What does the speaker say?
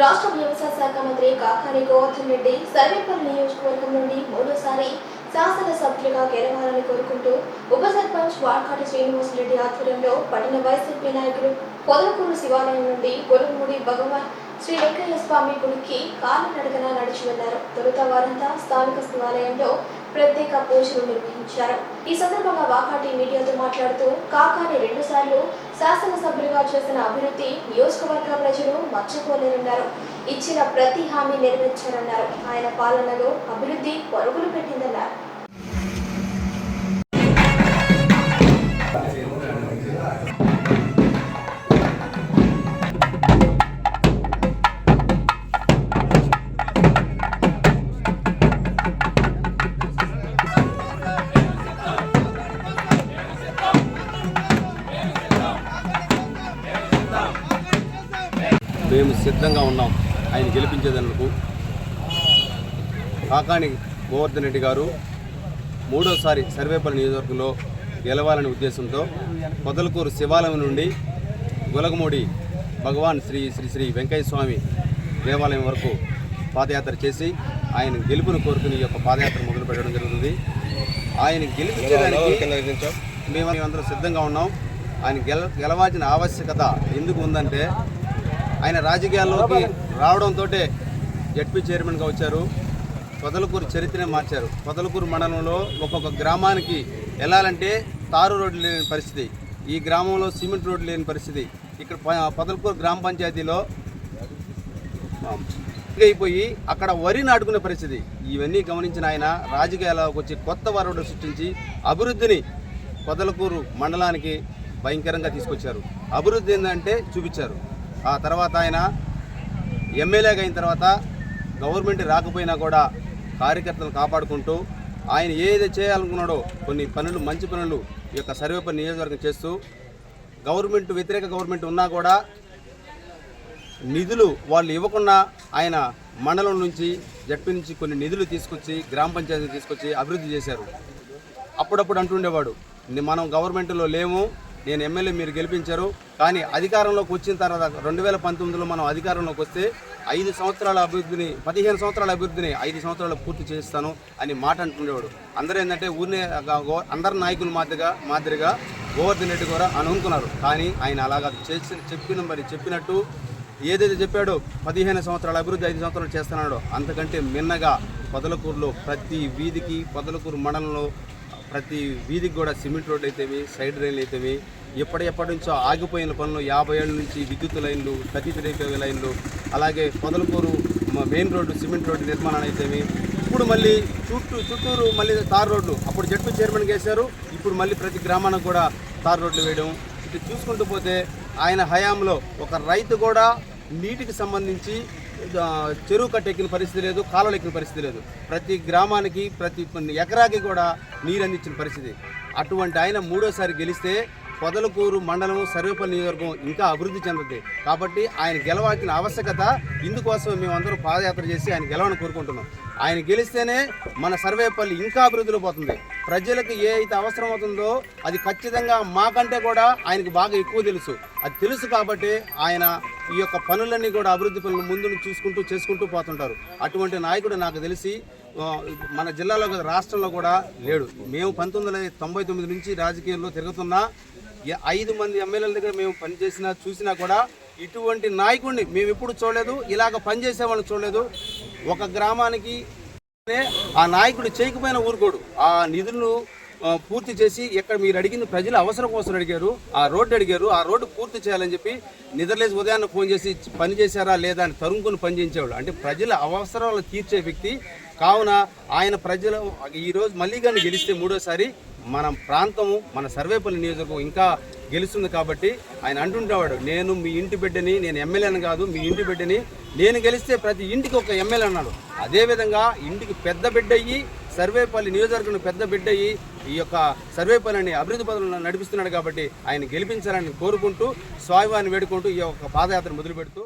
రాష్ట్ర వ్యవసాయ శాఖ మంత్రి కాకాని గోవర్ధన్ రెడ్డి సర్వేపల్లి నియోజకవర్గం నుండి మూడోసారి శాసనసభ్యులుగా గెలవాలని కోరుకుంటూ ఉప సర్పంచ్ వార్కాటి శ్రీనివాసరెడ్డి ఆధ్వర్యంలో పట్టిన వైసీపీ నాయకులు పొదలకూరు శివాలయం నుండి గొలుమూడి భగవాన్ శ్రీ వెంకయ్య స్వామి గుడికి కాలినడకన నడిచి వెళ్ళారు. తొలుత వారంతా స్థానిక శివాలయంలో ప్రత్యేక పూజలు నిర్వహించారు. ఈ సందర్భంగా వాకాటి మీడియాతో మాట్లాడుతూ కాకాని రెండుసార్లు శాసనసభ్యులుగా చేసిన అభివృద్ధి నియోజకవర్గ ప్రజలు మర్చిపోలేరన్నారు ఇచ్చిన ప్రతి హామీ నెరవేర్చారన్నారు. ఆయన పాలనలో అభివృద్ధి పరుగులు పెట్టిందన్నారు. మేము సిద్ధంగా ఉన్నాం. ఆయన గెలిపించేందుకు కాకాణి గోవర్ధన్ రెడ్డి గారు మూడోసారి సర్వేపల్లి నియోజకవర్గంలో గెలవాలనే ఉద్దేశంతో పొదలకూరు శివాలయం నుండి గులగమూడి భగవాన్ శ్రీ శ్రీ శ్రీ వెంకయ్య స్వామి దేవాలయం వరకు పాదయాత్ర చేసి ఆయన గెలుపును కోరుకుని ఈ యొక్క పాదయాత్ర మొదలు పెట్టడం జరుగుతుంది. ఆయన గెలిపించడానికి మేము మేమందరం సిద్ధంగా ఉన్నాం. ఆయన గెల గెలవాల్సిన ఆవశ్యకత ఎందుకు ఉందంటే ఆయన రాజకీయాల్లోకి రావడంతో జడ్పీ చైర్మన్గా వచ్చారు. పొదలకూరు చరిత్రనే మార్చారు. పొదలకూరు మండలంలో ఒక్కొక్క గ్రామానికి వెళ్ళాలంటే తారు రోడ్లు లేని పరిస్థితి. ఈ గ్రామంలో సిమెంట్ రోడ్లు లేని పరిస్థితి. ఇక్కడ పొదలకూరు గ్రామ పంచాయతీలో అయిపోయి అక్కడ వరి నాటుకునే పరిస్థితి. ఇవన్నీ గమనించిన ఆయన రాజకీయాలకు వచ్చి కొత్త వరవడు సృష్టించి అభివృద్ధిని పొదలకూరు మండలానికి భయంకరంగా తీసుకొచ్చారు. అభివృద్ధి ఏంటంటే చూపించారు. ఆ తర్వాత ఆయన ఎమ్మెల్యేగా అయిన తర్వాత గవర్నమెంట్ రాకపోయినా కూడా కార్యకర్తలు కాపాడుకుంటూ ఆయన ఏది చేయాలనుకున్నాడో కొన్ని పనులు మంచి పనులు ఈ యొక్క సర్వేపల్లి నియోజకవర్గం చేస్తూ గవర్నమెంట్ వ్యతిరేక గవర్నమెంట్ ఉన్నా కూడా నిధులు వాళ్ళు ఇవ్వకుండా ఆయన మండలం నుంచి జడ్పీ నుంచి కొన్ని నిధులు తీసుకొచ్చి గ్రామ పంచాయతీ తీసుకొచ్చి అభివృద్ధి చేశారు. అప్పుడప్పుడు అంటుండేవాడు మనం గవర్నమెంట్లో లేము నేను ఎమ్మెల్యే మీరు గెలిపించారు. కానీ అధికారంలోకి వచ్చిన తర్వాత రెండు వేల పంతొమ్మిదిలో మనం అధికారంలోకి వస్తే ఐదు సంవత్సరాల అభివృద్ధిని పదిహేను సంవత్సరాల అభివృద్ధిని ఐదు సంవత్సరాలు పూర్తి చేస్తాను అని మాట అంటుండేవాడు. అందరూ ఏంటంటే ఊరినే గ- అందరు నాయకుల మాదిరిగా మాదిరిగా గోవర్ధన్ రెడ్డి కూడా అని అనుకున్నారు. కానీ ఆయన అలాగా చేసి చెప్పిన మరి చెప్పినట్టు ఏదైతే చెప్పాడో పదిహేను సంవత్సరాల అభివృద్ధి ఐదు సంవత్సరాలు చేస్తున్నాడో అంతకంటే మిన్నగా పొదలకూరులో ప్రతి వీధికి పొదలకూరు మండలంలో ప్రతి వీధికి కూడా సిమెంట్ రోడ్లు అయితేవి సైడ్ రైన్లు అయితేవి ఎప్పటి ఎప్పటి నుంచో ఆగిపోయిన పనులు యాభై ఏళ్ళ నుంచి విద్యుత్ లైన్లు ప్రతిదిరేపే లైన్లు అలాగే Podalakur main road cement road నిర్మాణాలు అయితేవి. ఇప్పుడు మళ్ళీ చుట్టూ చుట్టూరు మళ్ళీ తార్ రోడ్లు. అప్పుడు జడ్పీ చైర్మన్ వేశారు ఇప్పుడు మళ్ళీ ప్రతి గ్రామానికి కూడా తార్ రోడ్లు వేయడం. ఇటు చూసుకుంటూ పోతే ఆయన హయాంలో ఒక రైతు కూడా నీటికి సంబంధించి చెరువు కట్టెక్కిన పరిస్థితి లేదు కాలువలు ఎక్కిన పరిస్థితి లేదు. ప్రతి గ్రామానికి ప్రతి కొన్ని ఎకరాకి కూడా నీరు అందించిన పరిస్థితి. అటువంటి ఆయన మూడోసారి గెలిస్తే పొదలకూరు మండలం సర్వేపల్లి నియోజకవర్గం ఇంకా అభివృద్ధి చెందుతుంది కాబట్టి ఆయన గెలవాల్సిన ఆవశ్యకత ఇందుకోసం మేమందరం పాదయాత్ర చేసి ఆయన గెలవని కోరుకుంటున్నాం. ఆయన గెలిస్తేనే మన సర్వేపల్లి ఇంకా అభివృద్ధిలో పోతుంది. ప్రజలకు ఏ అయితే అవసరం అవుతుందో అది ఖచ్చితంగా మాకంటే కూడా ఆయనకు బాగా ఎక్కువ తెలుసు. అది తెలుసు కాబట్టి ఆయన ఈ యొక్క పనులన్నీ కూడా అభివృద్ధి పనులు ముందు చూసుకుంటూ చేసుకుంటూ పోతుంటారు. అటువంటి నాయకుడు నాకు తెలిసి మన జిల్లాలో రాష్ట్రంలో కూడా లేడు. మేము పంతొమ్మిది వందల తొంభై తొమ్మిది నుంచి రాజకీయాల్లో తిరుగుతున్నా ఐదు మంది ఎమ్మెల్యేల దగ్గర మేము పనిచేసినా చూసినా కూడా ఇటువంటి నాయకుడిని మేము ఎప్పుడు చూడలేదు. ఇలాగ పనిచేసే వాళ్ళని చూడలేదు. ఒక గ్రామానికి ఆ నాయకుడు చేయకపోయిన ఊరుకోడు. ఆ నిధులను పూర్తి చేసి ఎక్కడ మీరు అడిగింది ప్రజల అవసరం కోసం అడిగారు ఆ రోడ్డు అడిగారు ఆ రోడ్డు పూర్తి చేయాలని చెప్పి నిద్రలేసి ఉదయాన్నే ఫోన్ చేసి పని చేశారా లేదా అని తరుముకొని పనిచేసేవాడు అంటే ప్రజల అవసరాలు తీర్చే వ్యక్తి. కావున ఆయన ప్రజలు ఈరోజు మళ్ళీ కానీ గెలిస్తే మూడోసారి మన ప్రాంతము మన సర్వేపల్లి నియోజకవర్గం ఇంకా గెలుస్తుంది కాబట్టి ఆయన అంటుండేవాడు నేను మీ ఇంటి బిడ్డని నేను ఎమ్మెల్యేని కాదు మీ ఇంటి బిడ్డని నేను గెలిస్తే ప్రతి ఇంటికి ఒక ఎమ్మెల్యే అన్నాడు. అదేవిధంగా ఇంటికి పెద్ద బిడ్డ అయ్యి సర్వేపల్లి నియోజకవర్గం పెద్ద బిడ్డ అయ్యి ఈ యొక్క సర్వేపల్లిని అభివృద్ధి పదవులను నడిపిస్తున్నాడు కాబట్టి ఆయన గెలిపించాలని కోరుకుంటూ స్వామివారిని వేడుకుంటూ ఈ యొక్క పాదయాత్ర మొదలుపెడుతూ